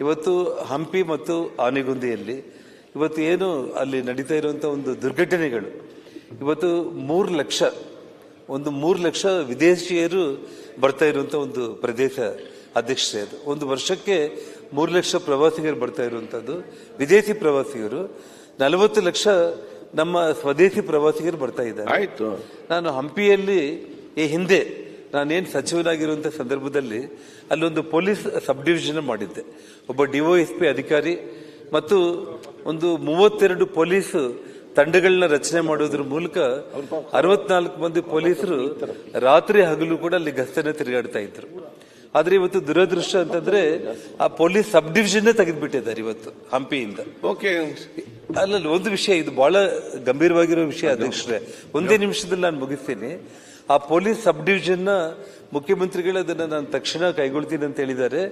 ಇವತ್ತು ಹಂಪಿ ಮತ್ತು ಆನೆಗುಂದಿಯಲ್ಲಿ ಇವತ್ತು ಏನು ಅಲ್ಲಿ ನಡೀತಾ ಇರುವಂಥ ಒಂದು ದುರ್ಘಟನೆಗಳು. ಇವತ್ತು ಮೂರು ಲಕ್ಷ ಒಂದು ಮೂರು ಲಕ್ಷ ವಿದೇಶಿಯರು ಬರ್ತಾ ಇರುವಂಥ ಒಂದು ಪ್ರದೇಶ ಅಧ್ಯಕ್ಷತೆ ಅದು. ಒಂದು ವರ್ಷಕ್ಕೆ ಮೂರು ಲಕ್ಷ ಪ್ರವಾಸಿಗರು ಬರ್ತಾ ಇರುವಂಥದ್ದು ವಿದೇಶಿ ಪ್ರವಾಸಿಗರು ನಲವತ್ತು ಲಕ್ಷ ನಮ್ಮ ಸ್ವದೇಶಿ ಪ್ರವಾಸಿಗರು ಬರ್ತಾ ಇದ್ದಾರೆ. ಆಯ್ತು. ನಾನು ಹಂಪಿಯಲ್ಲಿ ಈ ಹಿಂದೆ ನಾನೇನು ಸಚಿವನಾಗಿರುವಂಥ ಸಂದರ್ಭದಲ್ಲಿ ಅಲ್ಲೊಂದು ಪೊಲೀಸ್ ಸಬ್ ಡಿವಿಷನ್ ಮಾಡಿದ್ದೆ. ಒಬ್ಬ ಡಿವೈಎಸ್ಪಿ ಅಧಿಕಾರಿ ಮತ್ತು ಒಂದು ಮೂವತ್ತೆರಡು ಪೊಲೀಸ್ ತಂಡಗಳನ್ನ ರಚನೆ ಮಾಡೋದ್ರ ಮೂಲಕ ಅರವತ್ನಾಲ್ಕು ಮಂದಿ ಪೊಲೀಸರು ರಾತ್ರಿ ಹಗಲು ಕೂಡ ಅಲ್ಲಿ ಗಸ್ತನ್ನ ತಿರುಗಾಡ್ತಾ ಇದ್ರು. ಆದ್ರೆ ಇವತ್ತು ದುರದೃಷ್ಟ ಅಂತಂದ್ರೆ ಆ ಪೊಲೀಸ್ ಸಬ್ ಡಿವಿಷನ್ ತೆಗೆದ್ಬಿಟ್ಟಿದ್ದಾರೆ ಇವತ್ತು ಹಂಪಿಯಿಂದ. ಓಕೆ. ಅಲ್ಲಲ್ಲಿ ಒಂದು ವಿಷಯ ಇದು ಬಹಳ ಗಂಭೀರವಾಗಿರೋ ವಿಷಯ ಅಧ್ಯಕ್ಷರೇ. ಒಂದೇ ನಿಮಿಷದಲ್ಲಿ ನಾನು ಮುಗಿಸ್ತೀನಿ. ಆ ಪೊಲೀಸ್ ಸಬ್ ಡಿವಿಷನ್ನ ಮುಖ್ಯಮಂತ್ರಿಗಳು ಅದನ್ನು ನಾನು ತಕ್ಷಣ ಕೈಗೊಳ್ತೀನಿ ಅಂತ ಹೇಳಿದ್ದಾರೆ.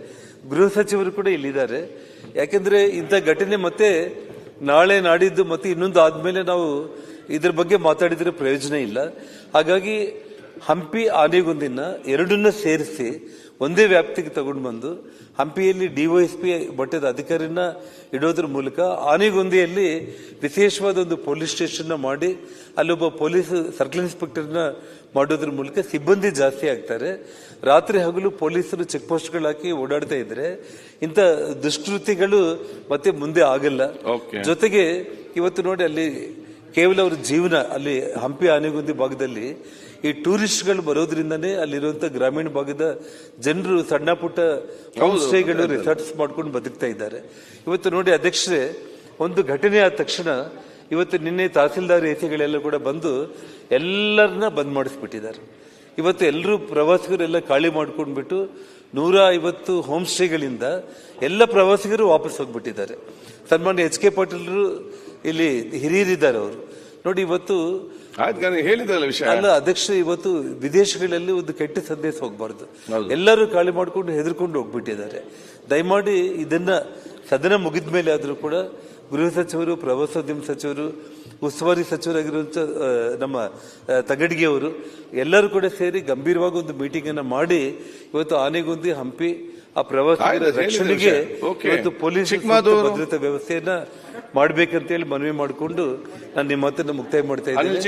ಗೃಹ ಸಚಿವರು ಕೂಡ ಇಲ್ಲಿದ್ದಾರೆ. ಯಾಕೆಂದ್ರೆ ಇಂಥ ಘಟನೆ ಮತ್ತೆ ನಾಳೆ ನಾಡಿದ್ದು ಮತ್ತೆ ಇನ್ನೊಂದು ಆದ್ಮೇಲೆ ನಾವು ಇದ್ರ ಬಗ್ಗೆ ಮಾತಾಡಿದ್ರೆ ಪ್ರಯೋಜನ ಇಲ್ಲ. ಹಾಗಾಗಿ ಹಂಪಿ ಆನೆಗೊಂದಿನ ಎರಡನ್ನ ಸೇರಿಸಿ ಒಂದೇ ವ್ಯಾಪ್ತಿಗೆ ತಗೊಂಡು ಬಂದು ಹಂಪಿಯಲ್ಲಿ ಡಿವೈಎಸ್ಪಿ ಮಟ್ಟದ ಅಧಿಕಾರಿನ ಇಡೋದ್ರ ಮೂಲಕ ಆನೆಗೊಂದಿಯಲ್ಲಿ ವಿಶೇಷವಾದ ಒಂದು ಪೊಲೀಸ್ ಸ್ಟೇಷನ್ ಮಾಡಿ ಅಲ್ಲೊಬ್ಬ ಪೊಲೀಸ್ ಸರ್ಕಲ್ ಇನ್ಸ್ಪೆಕ್ಟರ್ನ ಮಾಡೋದ್ರ ಮೂಲಕ ಸಿಬ್ಬಂದಿ ಜಾಸ್ತಿ ಆಗ್ತಾರೆ. ರಾತ್ರಿ ಹಗಲು ಪೊಲೀಸರು ಚೆಕ್ ಪೋಸ್ಟ್ಗಳು ಹಾಕಿ ಓಡಾಡ್ತಾ ಇದ್ರೆ ಇಂಥ ದುಷ್ಕೃತಿಗಳು ಮತ್ತೆ ಮುಂದೆ ಆಗಲ್ಲ. ಜೊತೆಗೆ ಇವತ್ತು ನೋಡಿ ಅಲ್ಲಿ ಕೇವಲ ಅವ್ರ ಜೀವನ ಅಲ್ಲಿ ಹಂಪಿ ಆನೆಗುಂದಿ ಭಾಗದಲ್ಲಿ ಈ ಟೂರಿಸ್ಟ್ಗಳು ಬರೋದ್ರಿಂದನೇ ಅಲ್ಲಿರುವಂತ ಗ್ರಾಮೀಣ ಭಾಗದ ಜನರು ಸಣ್ಣ ಪುಟ್ಟ ಹೋಮ್ ಸ್ಟೇಗಳು ರಿಸಾರ್ಟ್ಸ್ ಮಾಡ್ಕೊಂಡು ಬದುಕ್ತಾ ಇದ್ದಾರೆ. ಇವತ್ತು ನೋಡಿ ಅಧ್ಯಕ್ಷರೇ ಒಂದು ಘಟನೆ ಆದ ತಕ್ಷಣ ಇವತ್ತು ನಿನ್ನೆ ತಹಸೀಲ್ದಾರ್ ಎಸಿಗಳೆಲ್ಲ ಕೂಡ ಬಂದು ಎಲ್ಲರನ್ನ ಬಂದ್ ಮಾಡಿಸ್ಬಿಟ್ಟಿದ್ದಾರೆ. ಇವತ್ತು ಎಲ್ಲರೂ ಪ್ರವಾಸಿಗರೆಲ್ಲ ಖಾಲಿ ಮಾಡ್ಕೊಂಡ್ಬಿಟ್ಟು ನೂರ ಐವತ್ತು ಹೋಮ್ ಸ್ಟೇಗಳಿಂದ ಎಲ್ಲ ಪ್ರವಾಸಿಗರು ವಾಪಸ್ ಹೋಗ್ಬಿಟ್ಟಿದ್ದಾರೆ. ಸನ್ಮಾನ್ಯ ಎಚ್ ಕೆ ಪಾಟೀಲ್ರು ಇಲ್ಲಿ ಹಿರಿಯರಿದ್ದಾರೆ ಅವರು. ನೋಡಿ ಇವತ್ತು ಹೇಳಿದ್ರಲ್ಲ ವಿಷಯ. ಅಲ್ಲ ಅಧ್ಯಕ್ಷ ಇವತ್ತು ವಿದೇಶಗಳಲ್ಲಿ ಒಂದು ಕೆಟ್ಟ ಸಂದೇಶ ಹೋಗ್ಬಾರ್ದು. ಎಲ್ಲರೂ ಖಾಲಿ ಮಾಡ್ಕೊಂಡು ಹೆದರ್ಕೊಂಡು ಹೋಗ್ಬಿಟ್ಟಿದ್ದಾರೆ. ದಯಮಾಡಿ ಇದನ್ನ ಸದನ ಮುಗಿದ ಮೇಲೆ ಆದರೂ ಕೂಡ ಗೃಹ ಸಚಿವರು ಪ್ರವಾಸೋದ್ಯಮ ಸಚಿವರು ಉಸ್ತುವಾರಿ ಸಚಿವರಾಗಿರುವಂಥ ನಮ್ಮ ತಗಡಿಗೆಯವರು ತಗಡಿಗೆ ಅವರು ಎಲ್ಲರೂ ಕೂಡ ಸೇರಿ ಗಂಭೀರವಾಗಿ ಒಂದು ಮೀಟಿಂಗ್ ಅನ್ನ ಮಾಡಿ ಇವತ್ತು ಆನೆಗುಂದಿ ಹಂಪಿ ಆ ಪ್ರವಾಸಿಗರ ಆಯ್ತು, ರಕ್ಷಣೆಗೆ ಇವತ್ತು ಪೊಲೀಸ್ ಭದ್ರತಾ ವ್ಯವಸ್ಥೆಯನ್ನ ಮಾಡ್ಬೇಕಂತೇಳಿ ಮನವಿ ಮಾಡಿಕೊಂಡು ನಾನು ನಿಮ್ಮ ಮಾತನ್ನು ಮುಕ್ತಾಯ ಮಾಡ್ತಾ ಇದ್ದೇನೆ. ಇದ್ದೀನಿ